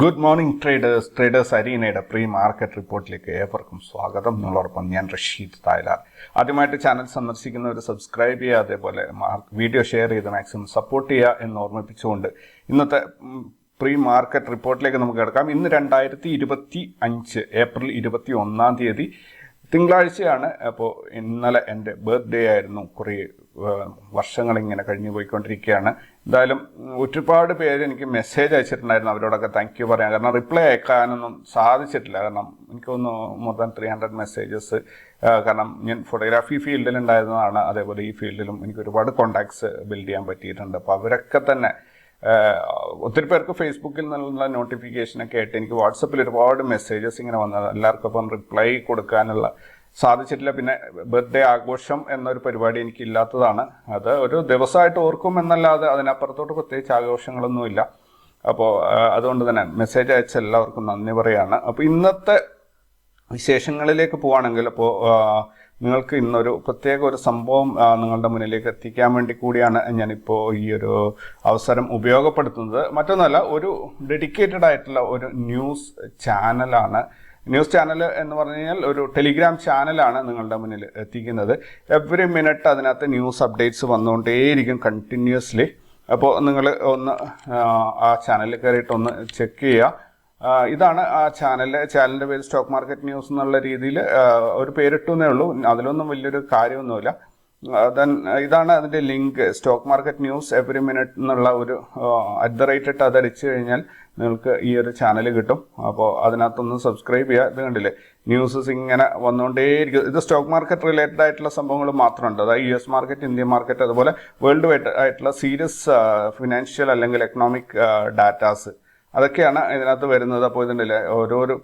Good morning traders traders അരീനയുടെ pre market റിപ്പോർട്ടിലേക്ക് ഏവർക്കും സ്വാഗതം. നിങ്ങളോടൊപ്പം ഞാൻ റഷീദ് തായ്ലാർ. ആദ്യമായിട്ട് ചാനൽ സന്ദർശിക്കുന്നവർ സബ്സ്ക്രൈബ് ചെയ്യുക അതേപോലെ വീഡിയോ ഷെയർ ചെയ്ത് മാക്സിമം സപ്പോർട്ട് ചെയ്യുക എന്ന് ഓർമ്മിപ്പിച്ചുകൊണ്ട് ഇന്നത്തെ പ്രീ മാർക്കറ്റ് റിപ്പോർട്ടിലേക്ക് നമുക്ക് കിടക്കാം. ഇന്ന് രണ്ടായിരത്തി ഇരുപത്തി അഞ്ച് ഏപ്രിൽ ഇരുപത്തി ഒന്നാം തീയതി തിങ്കളാഴ്ചയാണ് അപ്പോൾ ഇന്നലെ എന്റെ ബർത്ത്ഡേ ആയിരുന്നു. കുറേ വർഷങ്ങൾ ഇങ്ങനെ കഴിഞ്ഞു പോയിക്കൊണ്ടിരിക്കുകയാണ്. എന്തായാലും ഒരുപാട് പേര് എനിക്ക് മെസ്സേജ് അയച്ചിട്ടുണ്ടായിരുന്നു അവരോടൊക്കെ താങ്ക് യു പറയാം കാരണം റിപ്ലൈ അയക്കാനൊന്നും സാധിച്ചിട്ടില്ല. കാരണം എനിക്കൊന്ന് more than three hundred messages കാരണം ഞാൻ ഫോട്ടോഗ്രാഫി ഫീൽഡിൽ ഉണ്ടായിരുന്നതാണ്. അതേപോലെ ഈ ഫീൽഡിലും എനിക്ക് ഒരുപാട് കോണ്ടാക്ട്സ് ബിൽഡ് ചെയ്യാൻ പറ്റിയിട്ടുണ്ട്. അപ്പോൾ അവരൊക്കെ തന്നെ ഒത്തിരി പേർക്ക് ഫേസ്ബുക്കിൽ നിന്നുള്ള നോട്ടിഫിക്കേഷനൊക്കെ ആയിട്ട് എനിക്ക് വാട്സപ്പിൽ ഒരുപാട് മെസ്സേജസ് ഇങ്ങനെ വന്നത്. എല്ലാവർക്കും അപ്പം റിപ്ലൈ കൊടുക്കാനുള്ള സാധിച്ചിട്ടില്ല. പിന്നെ ബർത്ത്ഡേ ആഘോഷം എന്നൊരു പരിപാടി എനിക്ക് ഇല്ലാത്തതാണ് അത് ഒരു ദിവസമായിട്ട് ഓർക്കും എന്നല്ലാതെ അതിനപ്പുറത്തോട്ട് പ്രത്യേകിച്ച് ആഘോഷങ്ങളൊന്നുമില്ല. അപ്പോൾ അതുകൊണ്ട് തന്നെ മെസ്സേജ് അയച്ച എല്ലാവർക്കും നന്ദി പറയാണ്. അപ്പോൾ ഇന്നത്തെ വിശേഷങ്ങളിലേക്ക് പോവാണെങ്കിൽ അപ്പോൾ നിങ്ങൾക്ക് ഇന്നൊരു പ്രത്യേക ഒരു സംഭവം നിങ്ങളുടെ മുന്നിലേക്ക് എത്തിക്കാൻ വേണ്ടി കൂടിയാണ് ഞാനിപ്പോൾ ഈ ഒരു അവസരം ഉപയോഗപ്പെടുത്തുന്നത്. മറ്റൊന്നല്ല ഒരു ഡെഡിക്കേറ്റഡ് ആയിട്ടുള്ള ഒരു ന്യൂസ് ചാനലാണ് ന്യൂസ് ചാനൽ എന്ന് പറഞ്ഞു കഴിഞ്ഞാൽ ഒരു ടെലിഗ്രാം ചാനലാണ് നിങ്ങളുടെ മുന്നിൽ എത്തിക്കുന്നത്. എവറി മിനിറ്റ് അതിനകത്ത് ന്യൂസ് അപ്ഡേറ്റ്സ് വന്നുകൊണ്ടേയിരിക്കും കണ്ടിന്യൂസ്ലി അപ്പോൾ നിങ്ങൾ ഒന്ന് ആ, ചാനലിൽ കയറിയിട്ട് ഒന്ന് ചെക്ക് ചെയ്യുക. ഇതാണ് ആ ചാനലിലെ ചാനലിന്റെ പേര് സ്റ്റോക്ക് മാർക്കറ്റ് ന്യൂസ് എന്നുള്ള രീതിയിൽ ഒരു പേരിട്ടുന്നേ ഉള്ളൂ. അതിലൊന്നും വലിയൊരു കാര്യമൊന്നുമില്ല. ദെൻ ഇതാണ് അതിന്റെ link stock market news every minute എന്നുള്ള ഒരു അറ്റ് ദ റേറ്റ് ഇട്ട് അതടിച്ചു കഴിഞ്ഞാൽ നിങ്ങൾക്ക് ഈ ഒരു ചാനൽ കിട്ടും. അപ്പോൾ അതിനകത്തൊന്ന് സബ്സ്ക്രൈബ് ചെയ്യുക. ഇത് കണ്ടില്ലേ? ന്യൂസസ് ഇങ്ങനെ വന്നുകൊണ്ടേയിരിക്കും. ഇത് സ്റ്റോക്ക് മാർക്കറ്റ് റിലേറ്റഡ് ആയിട്ടുള്ള സംഭവങ്ങൾ മാത്രമുണ്ട്. അതായത് U S market Indian market അതുപോലെ വേൾഡ് വൈഡ് ആയിട്ടുള്ള സീരിയസ് ഫിനാൻഷ്യൽ അല്ലെങ്കിൽ എക്കണോമിക് ഡാറ്റാസ് അതൊക്കെയാണ് ഇതിനകത്ത് വരുന്നത്. അപ്പോൾ ഇതുണ്ടല്ലേ ഓരോരോ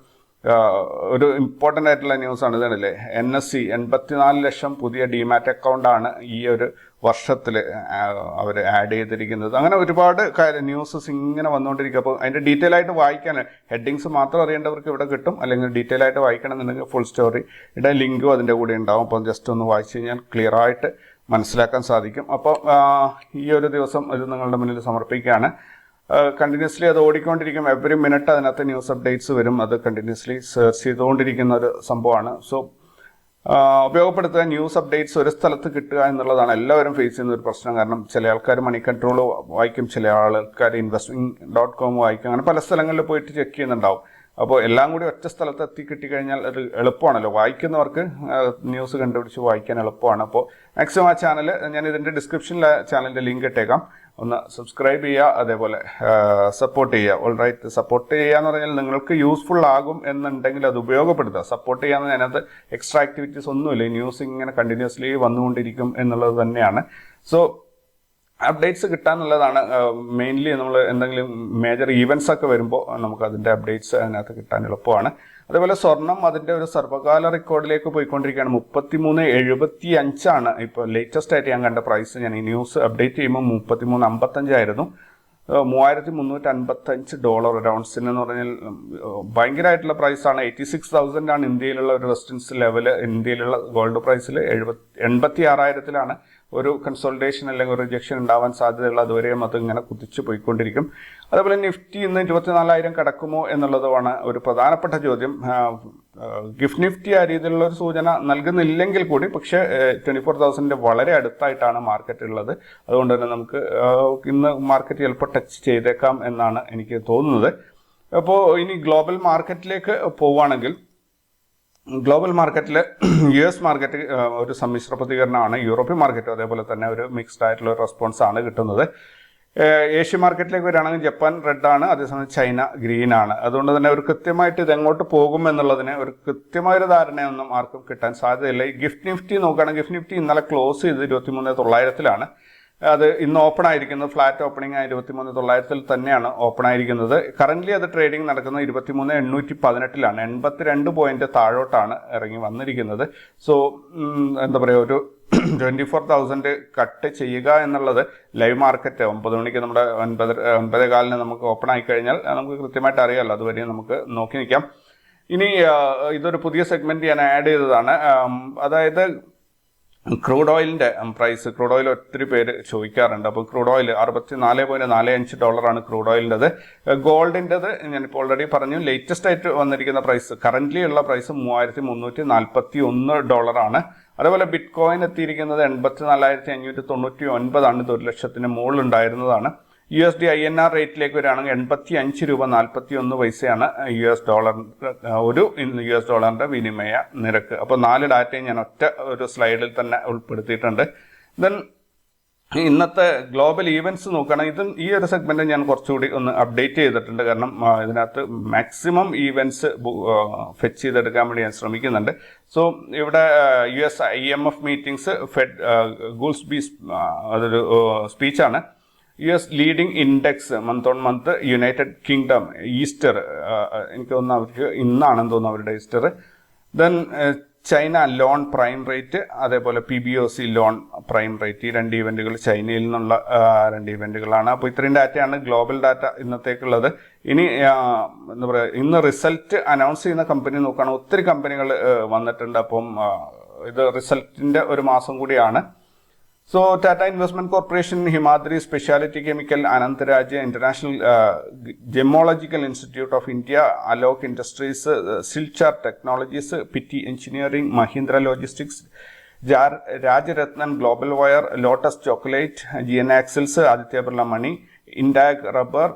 ഒരു ഇമ്പോർട്ടന്റ് ആയിട്ടുള്ള ന്യൂസാണ് ഇതാണല്ലേ എൻ എസ് സി എൺപത്തിനാല് ലക്ഷം പുതിയ ഡിമാറ്റ് അക്കൗണ്ടാണ് ഈ ഒരു വർഷത്തിൽ അവർ ആഡ് ചെയ്തിരിക്കുന്നത്. അങ്ങനെ ഒരുപാട് കാര്യം ന്യൂസസ് ഇങ്ങനെ വന്നുകൊണ്ടിരിക്കുക അപ്പോൾ അതിന്റെ ഡീറ്റെയിൽ ആയിട്ട് വായിക്കാൻ ഹെഡിങ്സ് മാത്രം അറിയേണ്ടവർക്ക് ഇവിടെ കിട്ടും. അല്ലെങ്കിൽ ഡീറ്റെയിൽ ആയിട്ട് വായിക്കണമെന്നുണ്ടെങ്കിൽ ഫുൾ സ്റ്റോറിയുടെ ലിങ്കും അതിന്റെ കൂടെ ഉണ്ടാവും. അപ്പോൾ ജസ്റ്റ് ഒന്ന് വായിച്ചു കഴിഞ്ഞാൽ ക്ലിയർ ആയിട്ട് മനസ്സിലാക്കാൻ സാധിക്കും. അപ്പോൾ ഈ ഒരു ദിവസം ഇത് നിങ്ങളുടെ മുന്നിൽ സമർപ്പിക്കുകയാണ്. കണ്ടിന്യൂസ്ലി അത് ഓടിക്കൊണ്ടിരിക്കും. എവറി മിനിറ്റ് അതിനകത്ത് ന്യൂസ് അപ്ഡേറ്റ്സ് വരും. അത് കണ്ടിന്യൂസ്ലി സെർച്ച് ചെയ്തുകൊണ്ടിരിക്കുന്ന ഒരു സംഭവമാണ്. സോ ഉപയോഗപ്പെടുത്തുക ന്യൂസ് അപ്ഡേറ്റ്സ് ഒരു സ്ഥലത്ത് കിട്ടുക എന്നുള്ളതാണ് എല്ലാവരും ഫേസ് ചെയ്യുന്ന ഒരു പ്രശ്നം. കാരണം ചില ആൾക്കാർ മണി കൺട്രോൾ വായിക്കും ചില ആൾക്കാർ ഇൻവെസ്റ്റിംഗ് ഡോട്ട് കോം വായിക്കും. അങ്ങനെ പല സ്ഥലങ്ങളിൽ പോയിട്ട് ചെക്ക് ചെയ്യുന്നുണ്ടാവും. അപ്പോൾ എല്ലാം കൂടി ഒറ്റ സ്ഥലത്ത് എത്തി കിട്ടിക്കഴിഞ്ഞാൽ അത് എളുപ്പമാണല്ലോ. വായിക്കുന്നവർക്ക് ന്യൂസ് കണ്ടുപിടിച്ച് വായിക്കാൻ എളുപ്പമാണ്. അപ്പോൾ മാക്സിമം ആ ചാനൽ ഞാൻ ഇതിന്റെ ഡിസ്ക്രിപ്ഷനിൽ ചാനലിന്റെ ലിങ്ക് ഇട്ടേക്കാം. ഒന്ന് സബ്സ്ക്രൈബ് ചെയ്യുക അതേപോലെ സപ്പോർട്ട് ചെയ്യുക. ഓൾ റൈറ്റ് സപ്പോർട്ട് ചെയ്യുക എന്ന് പറഞ്ഞാൽ നിങ്ങൾക്ക് യൂസ്ഫുൾ ആകും എന്നുണ്ടെങ്കിൽ അത് ഉപയോഗപ്പെടുത്തുക. സപ്പോർട്ട് ചെയ്യാന്ന് അതിനകത്ത് എക്സ്ട്രാ ആക്ടിവിറ്റീസ് ഒന്നുമില്ല. ന്യൂസ് ഇങ്ങനെ കണ്ടിന്യൂസ്ലി വന്നുകൊണ്ടിരിക്കും എന്നുള്ളത് തന്നെയാണ്. സോ അപ്ഡേറ്റ്സ് കിട്ടാന്നുള്ളതാണ് മെയിൻലി നമ്മൾ എന്തെങ്കിലും മേജർ ഈവൻസ് ഒക്കെ വരുമ്പോൾ നമുക്ക് അതിന്റെ അപ്ഡേറ്റ്സ് അതിനകത്ത് കിട്ടാൻ എളുപ്പമാണ്. അതേപോലെ സ്വർണം അതിന്റെ ഒരു സർവകാല റെക്കോർഡിലേക്ക് പോയിക്കൊണ്ടിരിക്കുകയാണ്. മുപ്പത്തിമൂന്ന് എഴുപത്തി അഞ്ചാണ് ഇപ്പോൾ ലേറ്റസ്റ്റ് ആയിട്ട് ഞാൻ കണ്ട പ്രൈസ് ഞാൻ ഈ ന്യൂസ് അപ്ഡേറ്റ് ചെയ്യുമ്പോൾ മുപ്പത്തിമൂന്ന് അമ്പത്തഞ്ചായിരുന്നു. മൂവായിരത്തി മുന്നൂറ്റി അൻപത്തഞ്ച് ഡോളർ ഒരു എന്ന് പറഞ്ഞാൽ ഭയങ്കരമായിട്ടുള്ള പ്രൈസാണ് എയ്റ്റി സിക്സ് തൗസൻഡ് ആണ് ഇന്ത്യയിലുള്ള ഒരു റെസിസ്റ്റൻസ് ലെവൽ ഇന്ത്യയിലുള്ള ഗോൾഡ് പ്രൈസിൽ എഴുപത്തി എൺപത്തി ആറായിരത്തിലാണ് ഒരു കൺസോൾട്ടേഷൻ അല്ലെങ്കിൽ ഒരു റിജക്ഷൻ ഉണ്ടാവാൻ സാധ്യതയുള്ള അതുവരെയും അത് ഇങ്ങനെ കുതിച്ചു പോയിക്കൊണ്ടിരിക്കും. അതുപോലെ നിഫ്റ്റി ഇന്ന് ഇരുപത്തിനാലായിരം കടക്കുമോ എന്നുള്ളതുമാണ് ഒരു പ്രധാനപ്പെട്ട ചോദ്യം. ഗിഫ്റ്റ് നിഫ്റ്റി ആ രീതിയിലുള്ള ഒരു സൂചന നൽകുന്നില്ലെങ്കിൽ കൂടി പക്ഷേ ട്വന്റി ഫോർ തൗസൻഡിന്റെ വളരെ അടുത്തായിട്ടാണ് മാർക്കറ്റ് ഉള്ളത്. അതുകൊണ്ട് തന്നെ നമുക്ക് ഇന്ന് മാർക്കറ്റ് ചിലപ്പോൾ ടച്ച് ചെയ്തേക്കാം എന്നാണ് എനിക്ക് തോന്നുന്നത്. അപ്പോൾ ഇനി ഗ്ലോബൽ മാർക്കറ്റിലേക്ക് പോവുകയാണെങ്കിൽ ഗ്ലോബൽ മാർക്കറ്റിൽ യു എസ് മാർക്കറ്റ് ഒരു സമ്മിശ്ര പ്രതികരണമാണ്. യൂറോപ്യൻ മാർക്കറ്റ് അതേപോലെ തന്നെ ഒരു മിക്സ്ഡ് ആയിട്ടുള്ള ഒരു റെസ്പോൺസ് ആണ് കിട്ടുന്നത്. ഏഷ്യൻ മാർക്കറ്റിലേക്ക് വരികയാണെങ്കിൽ ജപ്പാൻ റെഡ് ആണ് അതേസമയം ചൈന ഗ്രീൻ ആണ്. അതുകൊണ്ട് തന്നെ ഒരു കൃത്യമായിട്ട് ഇത് എങ്ങോട്ട് പോകും എന്നുള്ളതിന് ഒരു കൃത്യമായൊരു ധാരണയൊന്നും ആർക്കും കിട്ടാൻ സാധ്യതയില്ല. ഈ ഗിഫ്റ്റ് നിഫ്റ്റി നോക്കുകയാണെങ്കിൽ ഗിഫ്റ്റ് നിഫ്റ്റി ഇന്നലെ ക്ലോസ് ചെയ്ത് ഇരുപത്തിമൂന്ന് തൊള്ളായിരത്തിലാണ്. അത് ഇന്ന് ഓപ്പൺ ആയിരിക്കുന്നത് ഫ്ലാറ്റ് ഓപ്പണിംഗ് ഇരുപത്തിമൂന്ന് തൊള്ളായിരത്തിൽ തന്നെയാണ് ഓപ്പൺ ആയിരിക്കുന്നത് കറന്റ് അത് ട്രേഡിംഗ് നടക്കുന്നത് ഇരുപത്തിമൂന്ന് എണ്ണൂറ്റി പതിനെട്ടിലാണ് എൺപത്തിരണ്ട് പോയിന്റ് താഴോട്ടാണ് ഇറങ്ങി വന്നിരിക്കുന്നത്. സോ എന്താ പറയുക ഒരു ട്വന്റി ഫോർ തൗസൻഡ് കട്ട് ചെയ്യുക എന്നുള്ളത് ലൈവ് മാർക്കറ്റ് ഒമ്പത് മണിക്ക് നമ്മുടെ ഒൻപത് ഒൻപതേ കാലിന് നമുക്ക് ഓപ്പൺ ആയി കഴിഞ്ഞാൽ നമുക്ക് കൃത്യമായിട്ട് അറിയാമല്ലോ അതുവരെ നമുക്ക് നോക്കി നിൽക്കാം. ഇനി ഇതൊരു പുതിയ സെഗ്മെന്റ് ഞാൻ ആഡ് ചെയ്തതാണ്. അതായത് ക്രൂഡ് ഓയിലിന്റെ പ്രൈസ് ക്രൂഡ് ഓയിൽ ഒത്തിരി പേര് ചോദിക്കാറുണ്ട്. അപ്പോൾ ക്രൂഡ് ഓയിൽ അറുപത്തി നാല് പോയിന്റ് നാല് അഞ്ച് ഡോളറാണ് ക്രൂഡ് ഓയിലിന്റെത് ഗോൾഡിന്റെത് ഞാനിപ്പോൾ ഓൾറെഡി പറഞ്ഞു ലേറ്റസ്റ്റ് ആയിട്ട് വന്നിരിക്കുന്ന പ്രൈസ് കറന്റ്ലി ഉള്ള പ്രൈസ് മൂവായിരത്തി മുന്നൂറ്റി നാൽപ്പത്തി ഒന്ന് ഡോളറാണ് അതേപോലെ ബിറ്റ് കോയിൻ എത്തിയിരിക്കുന്നത് എൺപത്തി നാലായിരത്തി അഞ്ഞൂറ്റി തൊണ്ണൂറ്റി ഒൻപതാണ് ഇത് ഒരു ലക്ഷത്തിന് മുകളിൽ ഉണ്ടായിരുന്നതാണ്. U S D I N R റേറ്റിലേക്ക് വരികയാണെങ്കിൽ എൺപത്തി അഞ്ച് രൂപ നാൽപ്പത്തി ഒന്ന് പൈസയാണ് യു എസ് ഡോളറിന്റെ ഒരു യു എസ് ഡോളറിന്റെ വിനിമയ നിരക്ക്. അപ്പോൾ നാല് ഡാറ്റയും ഞാൻ ഒറ്റ ഒരു സ്ലൈഡിൽ തന്നെ ഉൾപ്പെടുത്തിയിട്ടുണ്ട്. ദെൻ ഇന്നത്തെ ഗ്ലോബൽ ഈവന്റ്സ് നോക്കുകയാണെങ്കിൽ ഇതും ഈ ഒരു സെഗ്മെന്റ് ഞാൻ കുറച്ചുകൂടി ഒന്ന് അപ്ഡേറ്റ് ചെയ്തിട്ടുണ്ട്. കാരണം ഇതിനകത്ത് മാക്സിമം ഈവന്റ്സ് ഫെച്ച് ചെയ്തെടുക്കാൻ വേണ്ടി ഞാൻ ശ്രമിക്കുന്നുണ്ട്. സോ ഇവിടെ U S I M F meetings Fed Goolsbee അതൊരു സ്പീച്ചാണ്. U S leading index month on month United Kingdom Easter എനിക്ക് തോന്നുന്നു അവർക്ക് ഇന്നാണെന്ന് തോന്നുന്നു അവരുടെ Easter then China loan prime rate അതേപോലെ P B O C loan prime rate ഈ രണ്ട് ഇവന്റുകൾ ചൈനയിൽ നിന്നുള്ള രണ്ട് ഇവന്റുകളാണ് അപ്പോൾ ഇത്രയും ഡാറ്റയാണ് ഗ്ലോബൽ ഡാറ്റ ഇന്നത്തേക്കുള്ളത്. ഇനി എന്താ പറയുക ഇന്ന് റിസൾട്ട് അനൗൺസ് ചെയ്യുന്ന കമ്പനി നോക്കുകയാണെങ്കിൽ ഒത്തിരി കമ്പനികൾ വന്നിട്ടുണ്ട്. അപ്പം ഇത് റിസൾട്ടിന്റെ ഒരു മാസം കൂടിയാണ്. So Tata investment corporation Himadri speciality chemical Anantraj international gemological institute of India Alok industries Silchar technologies Pitti engineering Mahindra logistics jar- Rajratan global wire Lotus chocolate G N axles Aditya Birla money Indag rubber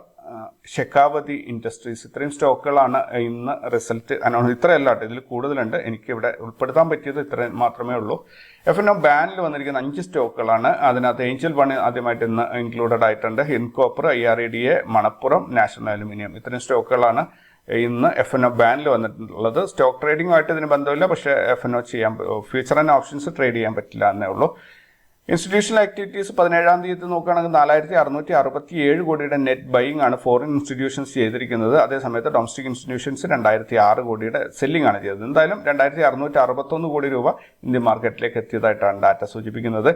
Shekhawati industries ഇത്രയും സ്റ്റോക്കുകളാണ് ഇന്ന് result announce ഇത്രയല്ല കേട്ടോ ഇതിൽ കൂടുതലുണ്ട്. എനിക്ക് ഇവിടെ ഉൾപ്പെടുത്താൻ പറ്റിയത് ഇത്ര മാത്രമേ ഉള്ളൂ. എഫ് എൻ ഒ ബാനിൽ വന്നിരിക്കുന്ന അഞ്ച് സ്റ്റോക്കുകളാണ്. അതിനകത്ത് ഏഞ്ചൽ വൺ ആദ്യമായിട്ട് ഇന്ന് ഇൻക്ലൂഡഡ് ആയിട്ടുണ്ട്. Hindcopper I R E D A Manappuram national aluminium ഇത്രയും സ്റ്റോക്കുകളാണ് ഇന്ന് എഫ് എൻ ഒ ബാനിൽ വന്നിട്ടുള്ളത്. സ്റ്റോക്ക് ട്രേഡിംഗുമായിട്ട് ഇതിന് ബന്ധമില്ല. പക്ഷേ എഫ് എൻ ഒ ചെയ്യാൻ ഫ്യൂച്ചർ ആൻഡ് ഓപ്ഷൻസ് ട്രേഡ് ചെയ്യാൻ പറ്റില്ല എന്നേ ഉള്ളൂ. ഇൻസ്റ്റിറ്റ്യൂഷണൽ ആക്ടിവിറ്റീസ് പതിനേഴാം തീയതി നോക്കുകയാണെങ്കിൽ നാലായിരത്തി അറുന്നൂറ്റി അറുപത്തി ഏഴ് കോടിയുടെ നെറ്റ് ബൈയിങ് ആണ് ഫോറിൻ ഇൻസ്റ്റിറ്റ്യൂഷൻസ് ചെയ്തിരിക്കുന്നത്. അതേസമയത്ത് ഡൊമസ്റ്റിക് ഇൻസ്റ്റിറ്റ്യൂഷൻസ് രണ്ടായിരത്തി ആറ് കോടിയുടെ സെല്ലിംഗ് ആണ് ചെയ്തത്. എന്തായാലും രണ്ടായിരത്തി അറുന്നൂറ്റി അറുപത്തൊന്ന് കോടി രൂപ ഇന്ത്യൻ മാർക്കറ്റിലേക്ക് എത്തിയതായിട്ടാണ് ഡാറ്റ സൂചിപ്പിക്കുന്നത്.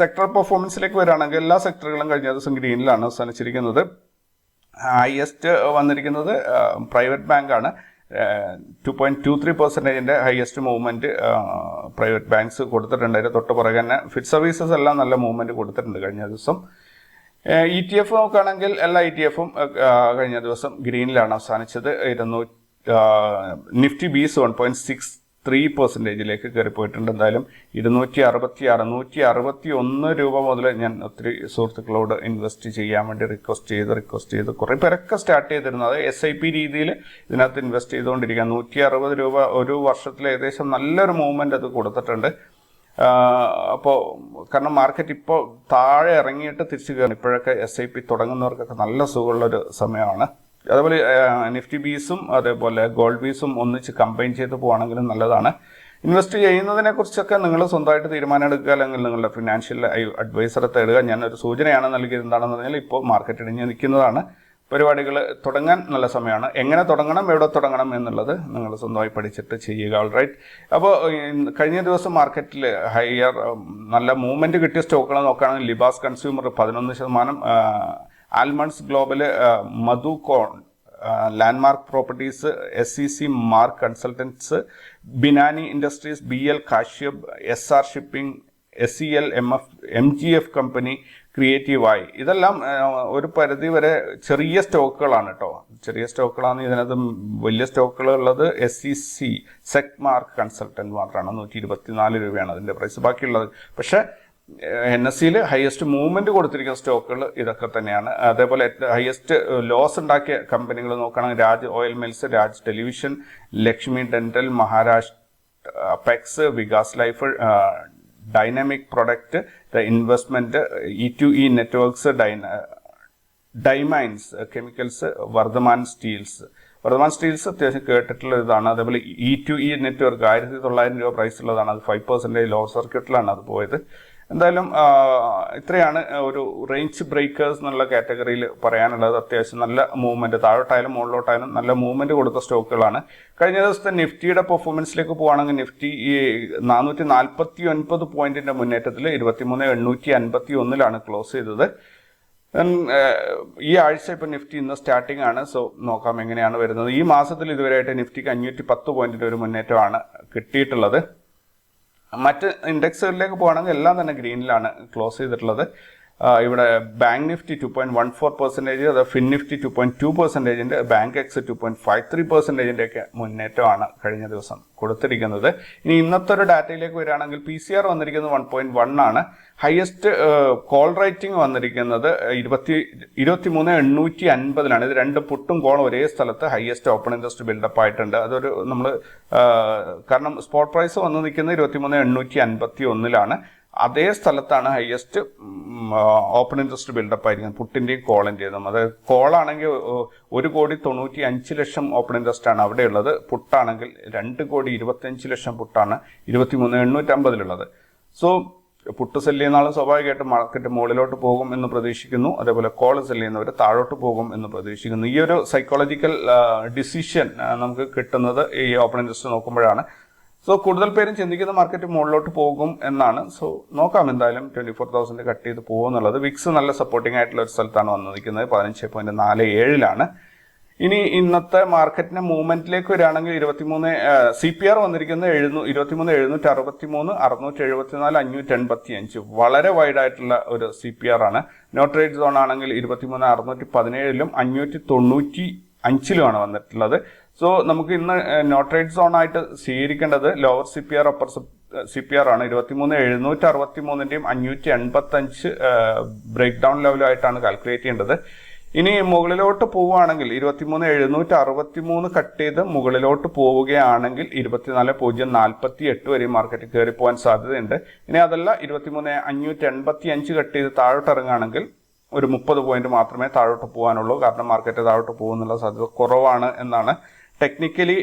സെക്ടർ പെർഫോമൻസിലേക്ക് വരികയാണെങ്കിൽ എല്ലാ സെക്ടറുകളും കഴിഞ്ഞ ദിവസം ഗ്രീനിലാണ് അവസാനിച്ചിരിക്കുന്നത്. ഹയസ്റ്റ് വന്നിരിക്കുന്നത് പ്രൈവറ്റ് ബാങ്കാണ് ടു പോയിന്റ് ടു ത്രീ പെർസെന്റേജിന്റെ ഹയസ്റ്റ് മൂവ്മെന്റ് പ്രൈവറ്റ് ബാങ്ക്സ് കൊടുത്തിട്ടുണ്ട്. അതിന്റെ തൊട്ട് പുറകെ തന്നെ ഫിറ്റ് സർവീസസ് എല്ലാം നല്ല മൂവ്മെന്റ് കൊടുത്തിട്ടുണ്ട് കഴിഞ്ഞ ദിവസം. ഇ ടി എഫ് നോക്കുകയാണെങ്കിൽ എല്ലാ ഇ ടി എഫും കഴിഞ്ഞ ദിവസം ഗ്രീനിലാണ് അവസാനിച്ചത്. ഇരുന്നൂറ്റി Nifty bees one point six three പെർസെന്റേജിലേക്ക് കയറിപ്പോയിട്ടുണ്ട്. എന്തായാലും ഇരുന്നൂറ്റി അറുപത്തി അറുന്നൂറ്റി അറുപത്തി ഒന്ന് രൂപ മുതൽ ഞാൻ ഒത്തിരി സുഹൃത്തുക്കളോട് ഇൻവെസ്റ്റ് ചെയ്യാൻ വേണ്ടി റിക്വസ്റ്റ് ചെയ്ത് റിക്വസ്റ്റ് ചെയ്ത് കുറേ പേരൊക്കെ സ്റ്റാർട്ട് ചെയ്തിരുന്നു. അത് എസ് ഐ പി രീതിയിൽ ഇതിനകത്ത് ഇൻവെസ്റ്റ് ചെയ്തുകൊണ്ടിരിക്കുക നൂറ്റി അറുപത് രൂപ ഒരു വർഷത്തിൽ ഏകദേശം നല്ലൊരു മൂവ്മെന്റ് അത് കൊടുത്തിട്ടുണ്ട്. അപ്പോൾ കാരണം മാർക്കറ്റ് ഇപ്പോൾ താഴെ ഇറങ്ങിയിട്ട് തിരിച്ചു കയറി. ഇപ്പോഴൊക്കെ എസ് ഐ പി തുടങ്ങുന്നവർക്കൊക്കെ നല്ല സുഖമുള്ളൊരു സമയമാണ്. അതേപോലെ നിഫ്റ്റി ബീസും അതേപോലെ ഗോൾഡ് ബീസും ഒന്നിച്ച് കമ്പൈൻ ചെയ്ത് പോവാണെങ്കിലും നല്ലതാണ്. ഇൻവെസ്റ്റ് ചെയ്യുന്നതിനെ കുറിച്ചൊക്കെ നിങ്ങൾ സ്വന്തമായിട്ട് തീരുമാനം എടുക്കുക അല്ലെങ്കിൽ നിങ്ങളുടെ ഫിനാൻഷ്യൽ അഡ്വൈസറെ തേടുക ഞാൻ ഒരു സൂചനയാണ് നൽകിയത് എന്താണെന്ന് പറഞ്ഞാൽ ഇപ്പോൾ മാർക്കറ്റ് ഇടിഞ്ഞ് നിൽക്കുന്നതാണ്. പരിപാടികൾ തുടങ്ങാൻ നല്ല സമയമാണ്. എങ്ങനെ തുടങ്ങണം എവിടെ തുടങ്ങണം എന്നുള്ളത് നിങ്ങൾ സ്വന്തമായി പഠിച്ചിട്ട് ചെയ്യുക. ഓൾ റൈറ്റ് അപ്പോൾ കഴിഞ്ഞ ദിവസം മാർക്കറ്റിൽ ഹയർ നല്ല മൂവ്മെന്റ് കിട്ടിയ സ്റ്റോക്കുകൾ നോക്കുകയാണെങ്കിൽ ലിബാസ് കൺസ്യൂമർ പതിനൊന്ന് ശതമാനം Almondz global Madhucon landmark properties S C C mark consultants Binani industries B L Kashyap S R shipping S C L M F M G F company ക്രിയേറ്റീവായി. ഇതെല്ലാം ഒരു പരിധി വരെ ചെറിയ സ്റ്റോക്കുകളാണ് കേട്ടോ ചെറിയ സ്റ്റോക്കുകളാണ് ഇതിനകത്ത് വലിയ സ്റ്റോക്കുകൾ ഉള്ളത് S C C sec mark consultant മാത്രമാണ്. നൂറ്റി ഇരുപത്തിനാല് രൂപയാണ് അതിന്റെ പ്രൈസ്. ബാക്കിയുള്ളത് പക്ഷേ എൻ എസ് സിയിൽ ഹയസ്റ്റ് മൂവ്മെന്റ് കൊടുത്തിരിക്കുന്ന സ്റ്റോക്കുകൾ ഇതൊക്കെ തന്നെയാണ്. അതേപോലെ ഹയസ്റ്റ് ലോസ് ഉണ്ടാക്കിയ കമ്പനികൾ നോക്കുകയാണെങ്കിൽ Raj oil mills Raj television Lakshmi dental Maharashtra apex Vikas life dynamic product investment E two E networks diamines chemicals Vardhman steels Vardhman steels അത്യാവശ്യം കേട്ടിട്ടുള്ള ഇതാണ്. അതേപോലെ ഇ ടു ഇ നെറ്റ്വർക്ക് ആയിരത്തി തൊള്ളായിരം രൂപ പ്രൈസ് ഉള്ളതാണ്. അത് ഫൈവ് പെർസെന്റേജ് ലോ സർക്യൂട്ടിലാണ് അത് പോയത്. എന്തായാലും ഇത്രയാണ് ഒരു റേഞ്ച് ബ്രേക്കേഴ്സ് എന്നുള്ള കാറ്റഗറിയിൽ പറയാനുള്ളത്. അത്യാവശ്യം നല്ല മൂവ്മെന്റ് താഴോട്ടായാലും മുകളിലോട്ടായാലും നല്ല മൂവ്മെന്റ് കൊടുത്ത സ്റ്റോക്കുകളാണ് കഴിഞ്ഞ ദിവസത്തെ നിഫ്റ്റിയുടെ പെർഫോമൻസിലേക്ക് പോവുകയാണെങ്കിൽ നിഫ്റ്റി ഈ നാനൂറ്റി നാൽപ്പത്തി ഒൻപത് പോയിന്റിന്റെ മുന്നേറ്റത്തിൽ ഇരുപത്തിമൂന്ന് എണ്ണൂറ്റി അൻപത്തി ഒന്നിലാണ് ക്ലോസ് ചെയ്തത് ഈ ആഴ്ച ഇപ്പം നിഫ്റ്റി ഇന്ന് സ്റ്റാർട്ടിംഗ് ആണ്. സോ നോക്കാം എങ്ങനെയാണ് വരുന്നത്. ഈ മാസത്തിൽ ഇതുവരെയായിട്ട് നിഫ്റ്റിക്ക് അഞ്ഞൂറ്റി പത്ത് പോയിന്റിന്റെ ഒരു മുന്നേറ്റമാണ് കിട്ടിയിട്ടുള്ളത്. മറ്റ് ഇൻഡെക്സുകളിലേക്ക് പോകുകയാണെങ്കിൽ എല്ലാം തന്നെ ഗ്രീനിലാണ് ക്ലോസ് ചെയ്തിട്ടുള്ളത്. ഇവിടെ bank Nifty two point one four percentage അത് fin Nifty two point two പെർസെന്റേജിന്റെ Bankex two point five three പെർസെന്റേജിന്റെ ഒക്കെ മുന്നേറ്റമാണ് കഴിഞ്ഞ ദിവസം കൊടുത്തിരിക്കുന്നത്. ഇനി ഇന്നത്തെ ഒരു ഡാറ്റയിലേക്ക് വരികയാണെങ്കിൽ പി സി ആർ വന്നിരിക്കുന്നത് വൺ പോയിന്റ് വൺ ആണ്. ഹയസ്റ്റ് കോൾ റേറ്റിംഗ് വന്നിരിക്കുന്നത് ഇരുപത്തി ഇരുപത്തി മൂന്ന് എണ്ണൂറ്റി അൻപതിലാണ് ഇത് രണ്ട് പുട്ടും കോളും ഒരേ സ്ഥലത്ത് ഹയസ്റ്റ് ഓപ്പൺ ഇൻട്രസ്റ്റ് ബിൽഡപ്പ് ആയിട്ടുണ്ട്. അതൊരു നമ്മൾ കാരണം സ്പോട്ട് പ്രൈസ് വന്ന് നിൽക്കുന്നത് ഇരുപത്തി മൂന്ന് എണ്ണൂറ്റി അൻപത്തി ഒന്നിലാണ് അതേ സ്ഥലത്താണ് ഹയസ്റ്റ് ഓപ്പൺ ഇൻട്രസ്റ്റ് ബിൽഡപ്പ് ആയിരിക്കുന്നത്. പുട്ടിന്റെയും കോളിന്റെയും അത് കോളാണെങ്കിൽ ഒരു കോടി തൊണ്ണൂറ്റി അഞ്ച് ലക്ഷം ഓപ്പൺ ഇൻട്രസ്റ്റ് ആണ് അവിടെയുള്ളത് പുട്ടാണെങ്കിൽ രണ്ട് കോടി ഇരുപത്തഞ്ച് ലക്ഷം പുട്ടാണ് ഇരുപത്തിമൂന്ന് എണ്ണൂറ്റമ്പതിലുള്ളത്. സോ പുട്ട് സെല്ല് ചെയ്യുന്ന സ്വാഭാവികമായിട്ടും മാർക്കറ്റ് മുകളിലോട്ട് പോകും എന്ന് പ്രതീക്ഷിക്കുന്നു. അതേപോലെ കോൾ സെല്ല് ചെയ്യുന്നവർ താഴോട്ട് പോകും എന്ന് പ്രതീക്ഷിക്കുന്നു. ഈ ഒരു സൈക്കോളജിക്കൽ ഡിസിഷൻ നമുക്ക് കിട്ടുന്നത് ഈ ഓപ്പൺ ഇൻട്രസ്റ്റ് നോക്കുമ്പോഴാണ്. സോ കൂടുതൽ പേരും ചിന്തിക്കുന്ന മാർക്കറ്റ് മുകളിലോട്ട് പോകും എന്നാണ്. സോ നോക്കാം എന്തായാലും ട്വന്റി ഫോർ തൗസൻഡ് കട്ട് ചെയ്ത് പോകുമെന്നുള്ളത് വിക്സ് നല്ല സപ്പോർട്ടിംഗ് ആയിട്ടുള്ള ഒരു സ്ഥലത്താണ് വന്നിരിക്കുന്നത്. പതിനഞ്ച് പോയിന്റ് നാല് ഏഴിലാണ് ഇനി ഇന്നത്തെ മാർക്കറ്റിന്റെ മൂവ്മെന്റിലേക്ക് വരികയാണെങ്കിൽ ഇരുപത്തിമൂന്ന് സി പി ആർ വന്നിരിക്കുന്നത് എഴുന്നൂ ഇരുപത്തിമൂന്ന് എഴുന്നൂറ്റി അറുപത്തി മൂന്ന് അറുന്നൂറ്റി എഴുപത്തിനാല് അഞ്ഞൂറ്റി എൺപത്തി അഞ്ച് വളരെ വൈഡ് ആയിട്ടുള്ള ഒരു സി പി ആർ ആണ്. നോട്ട് റേറ്റ് സോൺ ആണെങ്കിൽ ഇരുപത്തിമൂന്ന് അറുന്നൂറ്റി പതിനേഴിലും അഞ്ഞൂറ്റി തൊണ്ണൂറ്റി അഞ്ചിലുമാണ് വന്നിട്ടുള്ളത്. സോ നമുക്ക് ഇന്ന് നോട്ടറേറ്റ് സോൺ ആയിട്ട് സ്വീകരിക്കേണ്ടത് lower C P R upper C P R ആണ് ഇരുപത്തിമൂന്ന് എഴുന്നൂറ്റി അറുപത്തി മൂന്നിന്റെയും അഞ്ഞൂറ്റി എൺപത്തി അഞ്ച് ബ്രേക്ക് ഡൗൺ ലെവലായിട്ടാണ് കാൽക്കുലേറ്റ് ചെയ്യേണ്ടത്. ഇനി മുകളിലോട്ട് പോവുകയാണെങ്കിൽ ഇരുപത്തിമൂന്ന് എഴുന്നൂറ്റി അറുപത്തി മൂന്ന് കട്ട് ചെയ്ത് മുകളിലോട്ട് പോവുകയാണെങ്കിൽ ഇരുപത്തിനാല് പൂജ്യം നാൽപ്പത്തി എട്ട് വരെ മാർക്കറ്റ് കയറി പോകാൻ സാധ്യതയുണ്ട്. ഇനി അതല്ല ഇരുപത്തിമൂന്ന് അഞ്ഞൂറ്റി എൺപത്തി അഞ്ച് കട്ട് ചെയ്ത് താഴോട്ട് ഇറങ്ങുകയാണെങ്കിൽ ഒരു മുപ്പത് പോയിന്റ് മാത്രമേ താഴോട്ട് പോകാനുള്ളൂ കാരണം മാർക്കറ്റ് താഴോട്ട് പോകുന്നുള്ള സാധ്യത കുറവാണ് എന്നാണ് ടെക്നിക്കലി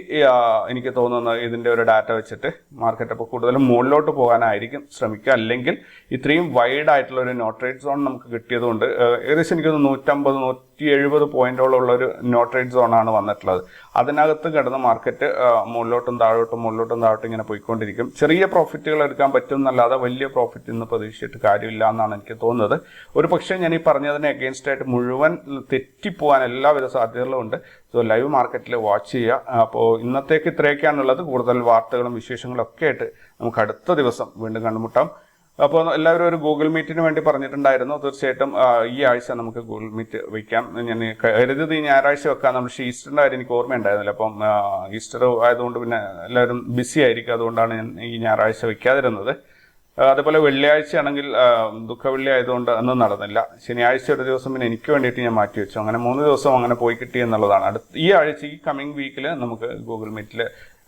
എനിക്ക് തോന്നുന്നത് ഇതിന്റെ ഒരു ഡാറ്റ വെച്ചിട്ട് മാർക്കറ്റ് അപ്പോൾ കൂടുതലും മുകളിലോട്ട് പോകാനായിരിക്കും ശ്രമിക്കുക. അല്ലെങ്കിൽ ഇത്രയും വൈഡ് ആയിട്ടുള്ള ഒരു നോട്ട് റേറ്റ് സോൺ നമുക്ക് കിട്ടിയതുകൊണ്ട് ഏകദേശം എനിക്ക് തോന്നുന്നു നൂറ്റമ്പത് നൂറ്റി എഴുപത് പോയിന്റോളം ഉള്ള ഒരു റേറ്റ് സോണാണ് വന്നിട്ടുള്ളത്. അതിനകത്ത് കിടന്ന മാർക്കറ്റ് മുകളിലോട്ടും താഴോട്ടും മുകളിലോട്ടും താഴോട്ടും ഇങ്ങനെ പോയിക്കൊണ്ടിരിക്കും. ചെറിയ പ്രോഫിറ്റുകൾ എടുക്കാൻ പറ്റും എന്നല്ലാതെ വലിയ പ്രോഫിറ്റ് ഇന്ന് പ്രതീക്ഷിച്ചിട്ട് കാര്യമില്ല എന്നാണ് എനിക്ക് തോന്നുന്നത്. ഒരു പക്ഷേ ഞാൻ ഈ പറഞ്ഞതിന് അഗേൻസ്റ്റ് ആയിട്ട് മുഴുവൻ തെറ്റിപ്പോവാൻ എല്ലാവിധ സാധ്യതകളും ഉണ്ട്. സോ ലൈവ് മാർക്കറ്റിൽ വാച്ച് ചെയ്യുക. അപ്പോൾ ഇന്നത്തേക്ക് ഇത്രയൊക്കെയാണുള്ളത്. കൂടുതൽ വാർത്തകളും വിശേഷങ്ങളും ഒക്കെ ആയിട്ട് നമുക്ക് അടുത്ത ദിവസം വീണ്ടും കണ്ടുമുട്ടാം. അപ്പോൾ എല്ലാവരും ഒരു ഗൂഗിൾ മീറ്റിന് വേണ്ടി പറഞ്ഞിട്ടുണ്ടായിരുന്നു. തീർച്ചയായിട്ടും ഈ ആഴ്ച നമുക്ക് ഗൂഗിൾ മീറ്റ് വയ്ക്കാം ഞാൻ കരുതത് ഈ ഞായറാഴ്ച വെക്കാം നമ്മൾ പക്ഷേ ഈസ്റ്ററിന്റെ കാര്യം എനിക്ക് ഓർമ്മയുണ്ടായിരുന്നില്ല. അപ്പം ഈസ്റ്റർ ആയതുകൊണ്ട് പിന്നെ എല്ലാവരും ബിസി ആയിരിക്കും. അതുകൊണ്ടാണ് ഞാൻ ഈ ഞായറാഴ്ച വയ്ക്കാതിരുന്നത് അതുപോലെ വെള്ളിയാഴ്ച ആണെങ്കിൽ ദുഃഖവെള്ളി ആയതുകൊണ്ട് അന്ന് നടന്നില്ല. ശനിയാഴ്ച ഒരു ദിവസം പിന്നെ എനിക്ക് വേണ്ടിയിട്ട് ഞാൻ മാറ്റി വെച്ചു. അങ്ങനെ മൂന്ന് ദിവസം അങ്ങനെ പോയി കിട്ടി എന്നുള്ളതാണ്. അടുത്ത ഈ ആഴ്ച ഈ കമ്മിങ് വീക്കിൽ നമുക്ക് ഗൂഗിൾ മീറ്റിൽ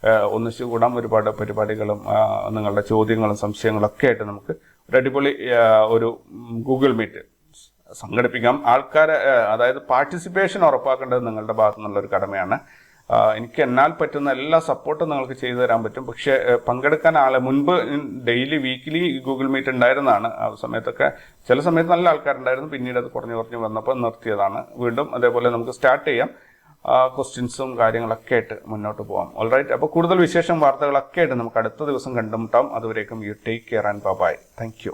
ഒന്നിച്ചു കൂടാം ഒരുപാട് പരിപാടികളും നിങ്ങളുടെ ചോദ്യങ്ങളും സംശയങ്ങളും ഒക്കെ ആയിട്ട് നമുക്ക് ഒരു അടിപൊളി ഒരു ഗൂഗിൾ മീറ്റ് സംഘടിപ്പിക്കാം. ആൾക്കാരെ അതായത് പാർട്ടിസിപ്പേഷൻ ഉറപ്പാക്കേണ്ടത് നിങ്ങളുടെ ഭാഗത്തു നിന്നുള്ള ഒരു കടമയാണ്. എനിക്ക് എന്നാൽ പറ്റുന്ന എല്ലാ സപ്പോർട്ടും നിങ്ങൾക്ക് ചെയ്തു തരാൻ പറ്റും. പക്ഷേ പങ്കെടുക്കാൻ ആളെ മുൻപ് ഡെയിലി വീക്കിലി ഗൂഗിൾ മീറ്റ് ഉണ്ടായിരുന്നതാണ്. ആ സമയത്തൊക്കെ ചില സമയത്ത് നല്ല ആൾക്കാരുണ്ടായിരുന്നു. പിന്നീട് അത് കുറഞ്ഞു കുറഞ്ഞു വന്നപ്പോൾ നിർത്തിയതാണ്. വീണ്ടും അതേപോലെ നമുക്ക് സ്റ്റാർട്ട് ചെയ്യാം. ക്വസ്റ്റ്യൻസും കാര്യങ്ങളൊക്കെ ആയിട്ട് മുന്നോട്ട് പോകാം ഓൾറൈറ്റ് അപ്പോൾ കൂടുതൽ വിശേഷം വാർത്തകളൊക്കെ ആയിട്ട് നമുക്ക് അടുത്ത ദിവസം കണ്ടുമുട്ടാം. അതുവരേക്കും you take care and bye thank you